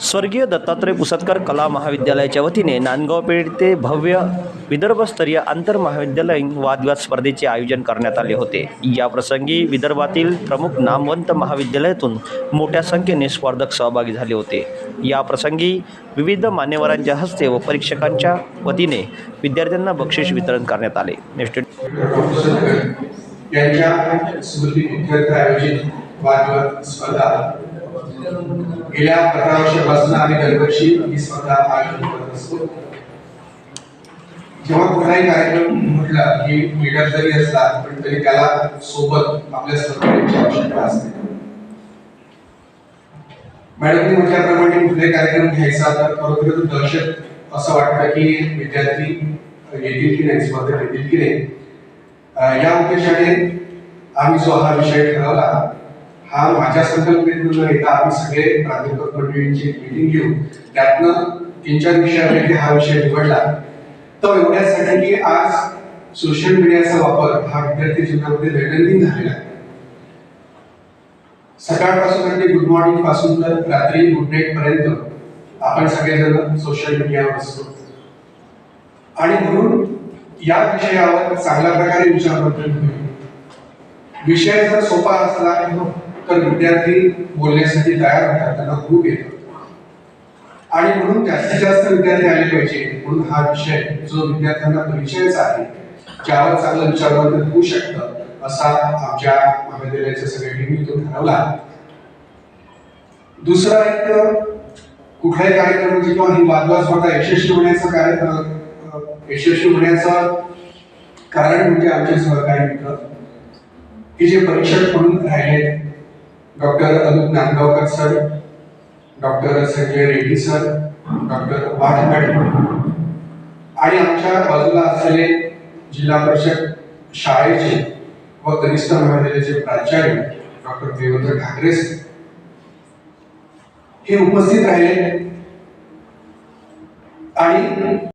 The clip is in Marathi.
स्वर्गीय दत्तात्रय पुसतकर कला महाविद्यालयाच्या वतीने नांदगाव पेठ ते भव्य विदर्भस्तरीय आंतरमहाविद्यालयीन वादविवाद स्पर्धेचे आयोजन करण्यात आले होते. या प्रसंगी विदर्भातील प्रमुख नामवंत महाविद्यालयातून मोठ्या संख्येने स्पर्धक सहभागी झाले होते. या प्रसंगी विविध मान्यवरांच्या हस्ते व परीक्षकांच्या वतीने विद्यार्थ्यांना बक्षीस वितरण करण्यात आले. नेक्स्ट यांच्या आयोजित वादविवाद स्पर्धा गेल्या पंधरा वर्षापासून आम्ही दरवर्षी ही स्वतः आयोजन करत असतो. जेव्हा कुठलाही कार्यक्रम म्हटला की लीडर जरी असला पण तरी त्याला सोबत आपल्या सहकार्याची आवश्यकता असते. मॅडमनी म्हटल्याप्रमाणे कुठले कार्यक्रम घ्यायचा तर खरोखर दहशत असं वाटतं की विद्यार्थी येतील की नाही स्पर्धेत येतील की नाही. या उद्देशाने आम्ही जो हा विषय ठरवला हा माझ्या संकल्पनेतून येता. आम्ही सगळे प्राध्यापक मंडळींची मिटिंग घेऊ त्यातनं तीन चार विषयापैकी हा विषय निवडला. तर एवढ्यासाठी की आज सोशल मीडियाचा वापर हा विद्यार्थी जीवनामध्ये दैनंदिन झालेला आहे. सकाळपासून अगदी गुड मॉर्निंगपासून तर रात्री गुड नाईट पर्यंत आपण सगळेजण सोशल मीडियावर असतो. आणि म्हणून या विषयावर चांगल्या प्रकारे विचार करतो विषय जर सोपा असला तर विद्यार्थी बोलण्यासाठी तयार होतात त्यांना खूप येतो. आणि म्हणून जास्तीत जास्त विद्यार्थी आले पाहिजे म्हणून हा विषय जो विद्यार्थ्यांना परिचयच आहे ज्यावर चांगलं विचारवंत होऊ शकतं असा आमच्या महाविद्यालयाच्या सगळ्या तो ठरवला. दुसरा एक कुठलाही कार्यक्रम म्हणजे किंवा ही वादविवाद स्वतः यशस्वी होण्याचा कार्यक्रम यशस्वी होण्याचं कारण म्हणजे आमचे सहकारी मित्र की जे परीक्षक म्हणून राहिले. Doctor Anup Nandgaonkar sir doctor Sanjay Reddy sir doctor Wagh आणि आमच्या बाजूला असलेले जिल्हा परिषद शाळेचे व कनिष्ठ महाविद्यालयाचे प्राचार्य डॉक्टर देवेंद्र ठाकरे सर. हे उपस्थित राहिले. आणि